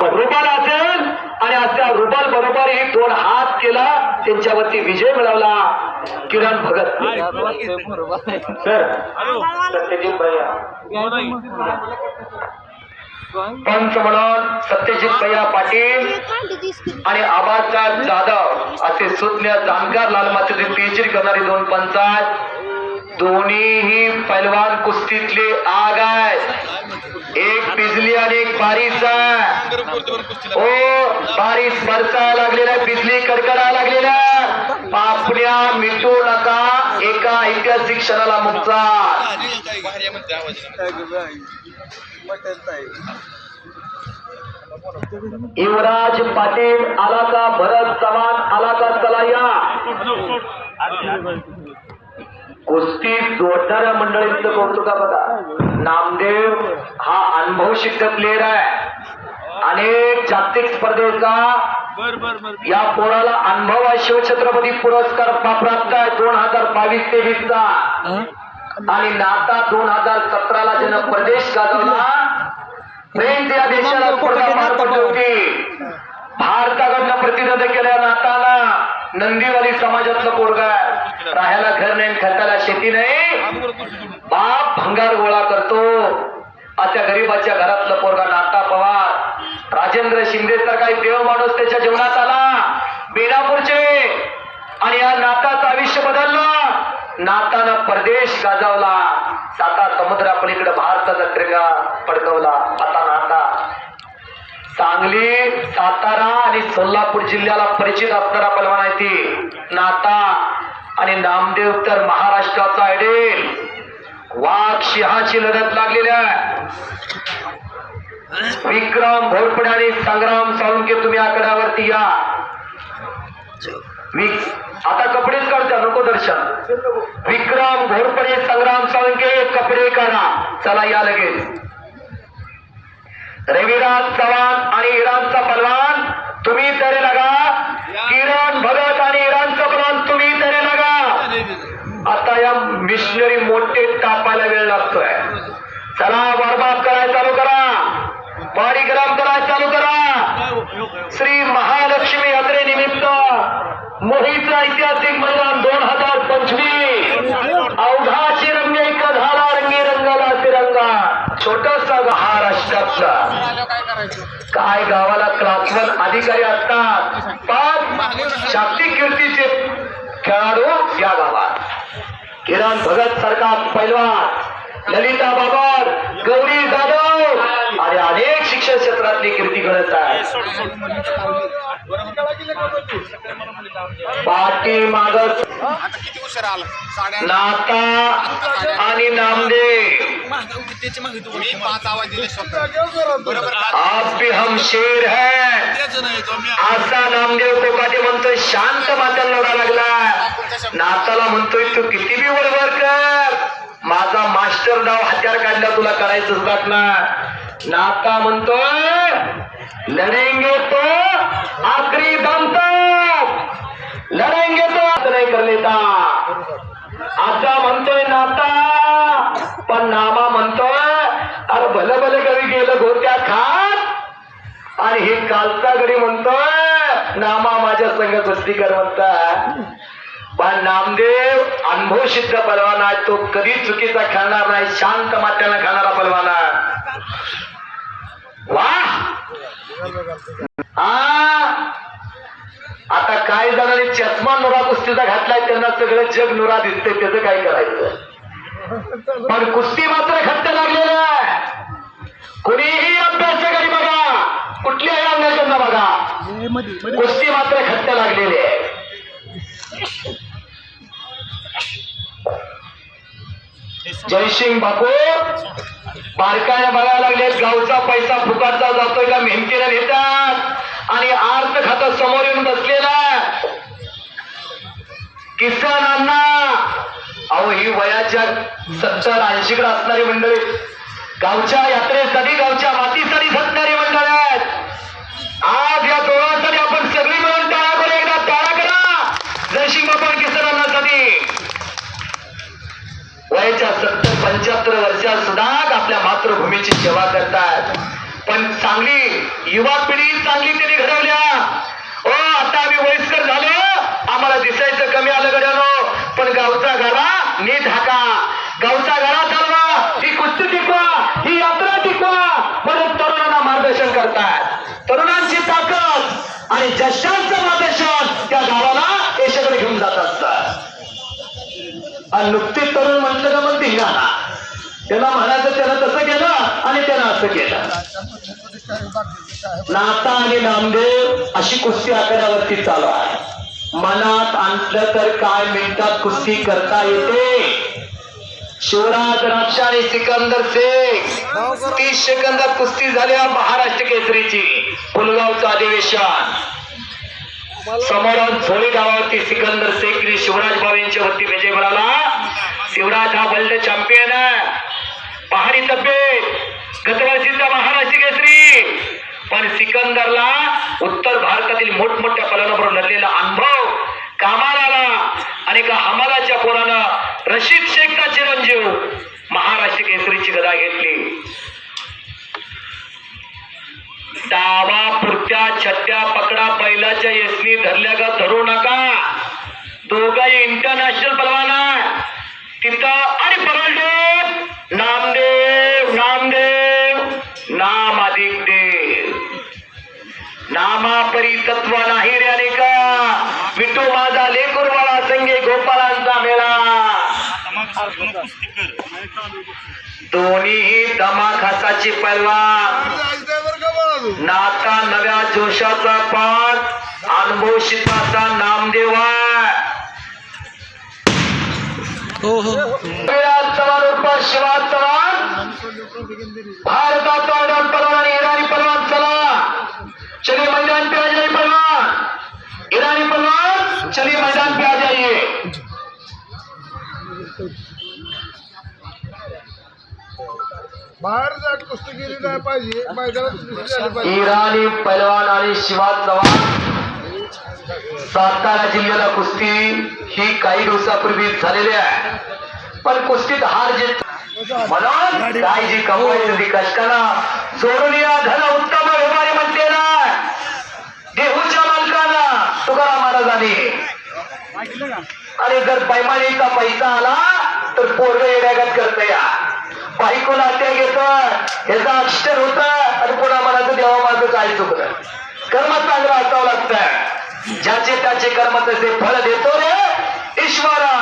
पण रुबाल असेल आणि अशा रुपाल बरोबर ही दोन हात केला त्यांच्यावरती विजय मिळवला. किरण भगत. सर सत्यजित भैया. पंच म्हणून सत्यजित भैया पाटील आणि आबाचा जाधव असे सुज्ञ जाणकार लाल मातीचे पेचीर करणारे दोन पंचायत दोन्हीही पैलवान कुस्तीतले आ अनेक बिजली ओ बारीस बरसायला लागलेला बिजली कडकडा लागलेला. पापण्या मिटू नका. एका ऐतिहासिक क्षणाला मुक्ता. युवराज पाटील आला का भरत चव्हाण आला का चला या कुस्ती जोडणाऱ्या मंडळींचं कौतुका बघा. नामदेव हा अनुभव सिद्ध प्लेअर आहे. अनेक जागतिक स्पर्धेचा या पोराला अनुभव आहे. शिवछत्रपती पुरस्कार प्राप्त आहे. दोन हजार बावीस तेवीसचा आणि नाता दोन हजार सतराला ज्यानं प्रदेश गाजवला फ्रेंच या देशाला स्पर्धा पार पडली होती. भारताकडनं प्रतिनिध केल्या नाताना नंदीवाली समाजातलं पोरगा आहे. राहायला घर नाही खर्चाला शेती नाही. बाप भंगार गोळा करतो. अशा गरीबाच्या घरातलं पोरगा नाता पवार राजेंद्र शिंदे तर काही देव माणूस त्याच्या जीवनात आला. बेनापूरचे आणि या नाताचं आयुष्य बदललं. नातानं परदेश गाजवला. साता समुद्रापलीकडे भारताचा त्रिगा पडकवला. आता नाता. सांगली सातारा आणि सोलापूर जिल्ह्याला परिचित असणारा पलवान आहे ती नाता. आणि नामदेव तर महाराष्ट्राचा आयडेल वाघ सिंहाची लढत लागलेली आहे. विक्रम भोरपडे आणि संग्राम साळुंके तुम्ही आकड्यावरती या. आता कपडेच काढता नको दर्शन. विक्रम घोरपडे संग्राम साळुंके कपडे करा चला या लगेच. रविराज चव्हाण आणि इराणचा पलवान तुम्ही तरी लगा किरण भगत आणि इराणचा पलवान तुम्ही तरी लगा आता या मिशनरी मोठे कापायला वेळ लागतोय. चला वारबाप करायला चालू करा. पारिग्राम करायला चालू करा. श्री महालक्ष्मी यात्रे निमित्त मोहित ऐतिहासिक मैदान दोन हजार पंचवीस. अवघाची रंग एक रंगी रंगाला तिरंगा. छोटासा महाराष्ट्रातला काय गावाला क्लासवन अधिकारी असतात. पाच जागतिक कीर्तीचे खेळाडू या गावात. किरण भगत सरकार पैलवान ललिता बाबर, गौरी जाधव। आणि अनेक शिक्षण क्षेत्रातली कीर्ती घडत आहे पाठी मागत नाता नामदेव का? आप भी हम शेर है। तेच नाही तो मी असा नामदेव कोकाटे म्हणतोय शांत लढा लागला नाताला म्हणतोय तू किती बी बरोबर कर. माझा मास्टर डाव हत्यार काढला तुला करायचंच लागणार नाता म्हणतोय लढेंगे तो आखरी दम तक लढेंगे तो आता नाही कर लेता आता म्हणतोय नाता पण नामा म्हणतोय अरे भल भल कवी गेलं गोत्या खात. आणि हे कालचा घरी म्हणतोय नामा माझ्या संघ कुस्ती कर म्हणता पण नामदेव अनुभव सिद्ध पलवान आहे? तो कधी चुकीचा खेळणार नाही शांत मात्यानं खेळणारा पलवान वा! आता काय जणांनी चष्मा नुरा कुस्तीचा घातलाय त्यांना सगळं जग नुरा दिसते त्याचं काय करायचं? पण कुस्ती मात्र खट्ट लागलेलं आहे. कुणीही अभ्यास बघा कुठल्याही अंगाकडनं बघा कुस्ती मात्र खट्ट लागलेली आहे. जयसिंग बापू बारकाने बघायला लागले गावचा पैसा फुकाटचा जातोय का मेहनतीला नेतात. आणि आर्थ खातं समोर येऊन बसलेला किसानांना अहो ही वयाच्या सत्तर ऐंशीकडे असणारी मंडळी. गावच्या यात्रेसाठी गावच्या मातीसाठी झटणारी मंडळ आहेत. आज या दोघांसाठी आपण सगळी मिळून टाळा करू. एकदा टाळा करा. जयसिंग बापा किसानांसाठी वयाच्या सत्तर पंच्याहत्तर वर्ष सुद्धा आपल्या मातृभूमीची सेवा करतात. पण चांगली युवा पिढी चांगली त्यांनी घडवल्या ओ आता आम्ही वयस्कर झालो. आम्हाला दिसायचं कमी आलं गड्यानो. पण गावचा गाडा नीट हाका. गावचा गाडा चालवा. ही कुस्ती टिकवा ही यात्रा टिकवा परत तरुणांना मार्गदर्शन करतात. तरुणांची ताकद आणि जशांचं मार्गदर्शन त्या गावाला यशाकडे घेऊन जात असतात. आणि नुकतीच तरुण म्हटलं का मग धिंगाणा? त्याला म्हणायचं त्याला तसं केलं आणि त्याला असं केलं. नाता आणि नामदेव अशी कुस्ती आखाड्यावरती चालू आहे. मनात आणलं तर काय मिनिटात कुस्ती करता येते? शिवराज रक्षा आणि सिकंदर शेख. तीस सेकंदात कुस्ती झाल्या महाराष्ट्र केसरीची पुलगावचं अधिवेशन. समोरून झोळी गावावरती सिकंदर शेख आणि शिवराज भाऊ यांच्यावरती विजय मिळाला. शिवराज हा वर्ल्ड चॅम्पियन आहे. पहाडी तब्येत. गतवर्षीचा महाराष्ट्र केसरी. पण सिकंदरला उत्तर भारतातील मोठमोठ्या पलांबरोबर लढलेला अनुभव कामाला आला आणि का हमालाच्या पोरानं रशीद शेखचा चिरंजीव महाराष्ट्र केसरीची गदा घेतली. डावा पुरत्या छत्या पकडा बैलाच्या यसनी धरल्या का धरू नका. दोघाही इंटरनॅशनल पलवाना. तिथं आणि परळडोस दोन्ही दमाखासाची पलवान नाता नव्या जोशाचा पाठ. अनुभव नामदेवा चव्हाण उर्फ शिवाज चव्हाण. भारताचा डॉट पलवान आणि इराणी पलवान चला. चलिए मैदान पे आ जाइए पलवान ईरानी पलवान चलिए मैदान पे आ जाइए बाहेर जात कुस्ती केली नाही पाहिजे. मैदानात कुस्ती झाली पाहिजे. इराणी पैलवान आणि शिवाज चव्हाण. सातारा जिल्ह्याला कुस्ती ही काही दिवसापूर्वी झालेली आहे. पण कुस्तीत हार जीत म्हणून काय जी कमवायची ती कष्टानं सोडून या धन उत्तम व्यवहारी म्हणते ना देहूच्या मालकाला तुकाराम महाराजांनी. आणि जर पैमानीचा पैसा आला तर पोरग येण्यागत करत या. बायकोला हत्या घेत ह्याचा अक्षर होत आणि पुन्हा मनाचं देवा माझं काय चुकलं? कर्म चांगलं असावं लागतं. ज्याचे त्याचे कर्म तसे फळ देतो रे ईश्वरा.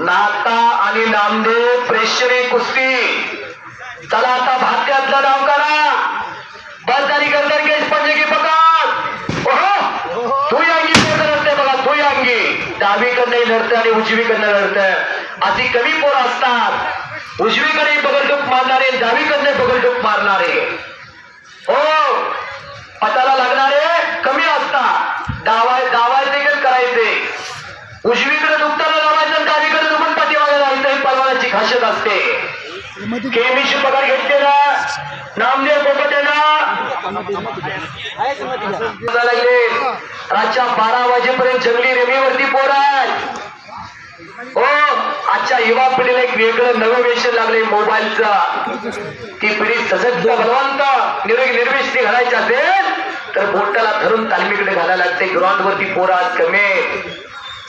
नाता आणि नामदेव प्रेशरी कुस्ती. चला आता भात्यातला नाव करा बस झाली गंदर केस पंजे की पकड ओहो तू अंगी पोरं लढते बघा तू अंगी डावीकडनं लढतं आणि उजवीकडनं लढतं अशी कमी पोरं असतात. उजवीकडे बगलटूक मारणारे डावीकडनं बगलटूक मारणारे. हो. पताला लागणारे कमी असतात. डावाय डावाय देखील करायचे. उजवीकडे दुखताना लावायचं डावीकडे दुखून पाठीमागे लावायचं ही पलवानाची खासियत असते. केमीशी पगार घेतलेला नामदेव पोपटेला लागले रातच्या बारा वाजेपर्यंत जंगली रेमीवरती पोर आहेत. हो आजच्या युवा पिढीला एक वेगळं नवं वेशन लागले मोबाईलचा. ती पिढी सजग बलवंत निरोगी निर्विष्टी घालायची असेल तर बोटाला धरून तालमीकडे घालायला लागते. ग्राउंड वरती पोरं कमी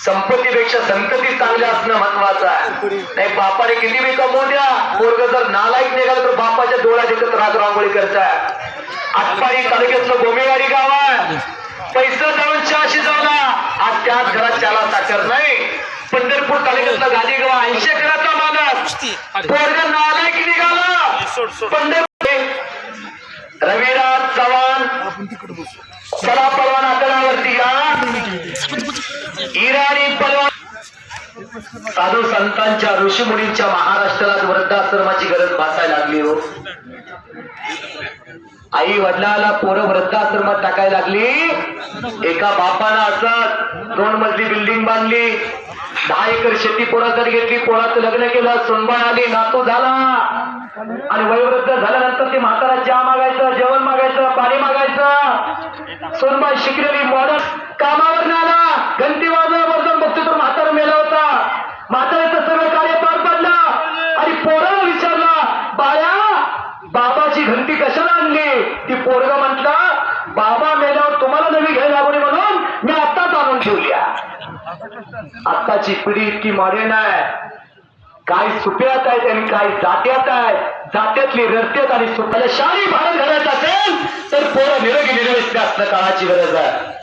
संपत्तीपेक्षा संतती चांगली असणं महत्वाचं आहे. नाही बापाने किती बी कमवू द्या पोरग जर नालायक निघाल तर बापाच्या डोळ्यात एकत्र राग रांगोळी करताय. आटपाडी तालुक्यातलं गोमेवाडी गाव आहे. पैसा जाऊन चहाशी जाऊना आज त्याच घरात त्याला साखर नाही. पंढरपूर तालुक्यातलं गादी गाव ऐंशी एकराचा माणूस. पोरग नालायक निघाला. पंढरपूर. रविराज चव्हाण. चला पलवान आकडावरती या. इराणी पलवान. साधू संतांच्या ऋषी मुनींच्या महाराष्ट्राला वृद्धाश्रमाची गरज भासायला लागली हो. आई वडिलाला पोरं वृद्धाश्रमात टाकायला लागली. एका बापानं असत दोन मजली बिल्डिंग बांधली. दहा एकर शेती पोराकडे घेतली? पोराचं लग्न केलं. सुनबाई आली नातू झाला. आणि वयोवृद्ध झाल्यानंतर ते म्हातारा चहा मागायचं जेवण मागायचं पाणी मागायचं. सोनबाई शिकलेली मॉडर्न कामावर आला. घंटी वाजवा जाऊन बघतो तो म्हातारा मेला होता. म्हातारा सगळं कार्य पार पडलं आणि पोराला विचारला बाळ्या बाबाची घंटी कशाला आणली ती पोरग म्हटलं बाबा मेल्यावर तुम्हाला नवी घ्यायला लागू नये म्हणून मी आत्ताच आणून ठेवल्या आताची पिढी इतकी मॉडर्न आहे. काही सुप्यात आहेत आणि काही जात्यात आहेत. जात्यातली रस्त्यात आणि सुप्याला शाही भारत घालायचं असेल तर पोरं निरोगी निर्वेस्ट असणं काळाची गरज आहे.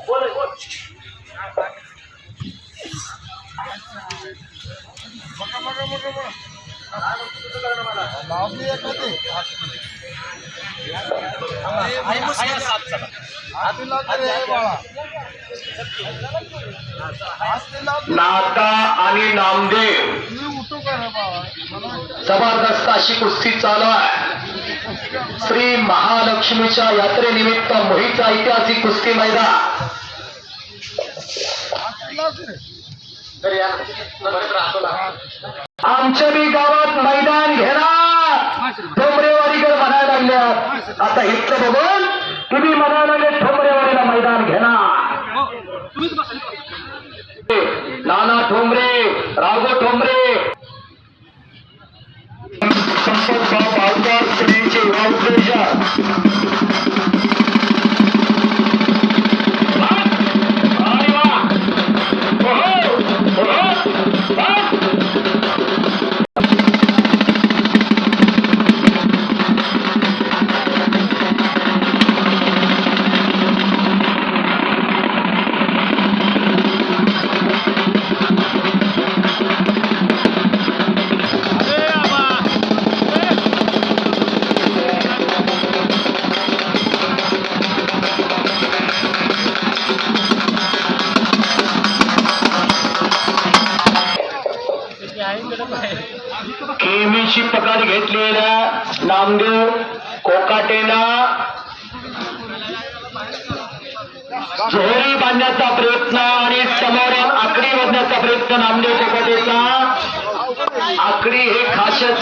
बघा बघा बघा लागते बाळा. नाता आणि नामदेव. जबरदस्त अशी कुस्ती चालू आहे श्री महालक्ष्मीच्या यात्रेनिमित्त मोहीचा ऐतिहासिक कुस्ती मैदान. आमच्या बी गावात मैदान घेणार. ठोंबरेवाडीकर म्हणायला लागल्या आता इतकं बघून तुम्ही म्हणायला लागले ठोंबरेवाडीला मैदान घेणार. नाना ठोंबरे राघो ठोंबरे. संपतराव पालकर स्त्रियांचे नामदेव कोकाटेला जोहरी बांधण्याचा प्रयत्न आणि समोरून आकडी बांधण्याचा प्रयत्न नामदेव कोकाटेचा आकडी हे खाशा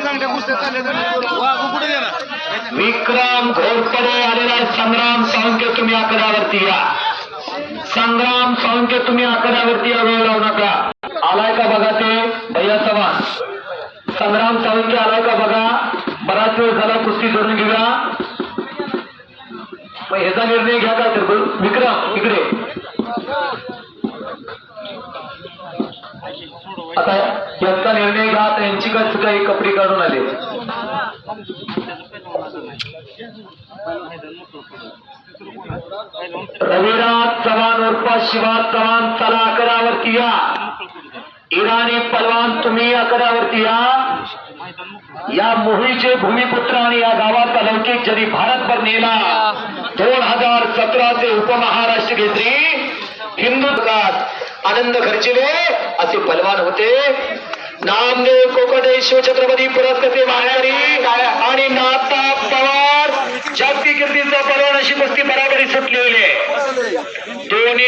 चांगल्या कुस्त्या चालल्या विक्रम घोरपडे आलेला. संग्राम सावंके तुम्ही आकड्यावरती या. संग्राम सावंके तुम्ही आकड्यावरती या. वेळ लावू नका. आलाय का बघा ते? भैया चव्हाण. संग्राम सावंके आलाय का बघा? बराच वेळ झाला कुस्ती धरून घेऊया. मग ह्याचा निर्णय घ्या का तर विक्रम इकडे. आता यांचा निर्णय घ्या आता यांची काय चुका ही कपडी काढून आले. रविराज चव्हाण उर्फा शिवा चव्हाण चला आकड्यावरती या. इराणी पलवान तुम्ही आकड्यावरती या. या मोहीचे भूमिपुत्र आणि या गावाचा लौकिक जरी भारतभर नेला दोन हजार सतराचे उपमहाराष्ट्र घेतली हिंदू आनंद खर्चिले असे पलवान होते. नामदेव कोकटे शिवछत्रपती पुरस्कृते माहेरी आणि नाता पवार जागतिक कीर्तीचा पलवान अशी कुस्ती बराबरी सुटलेली. आहे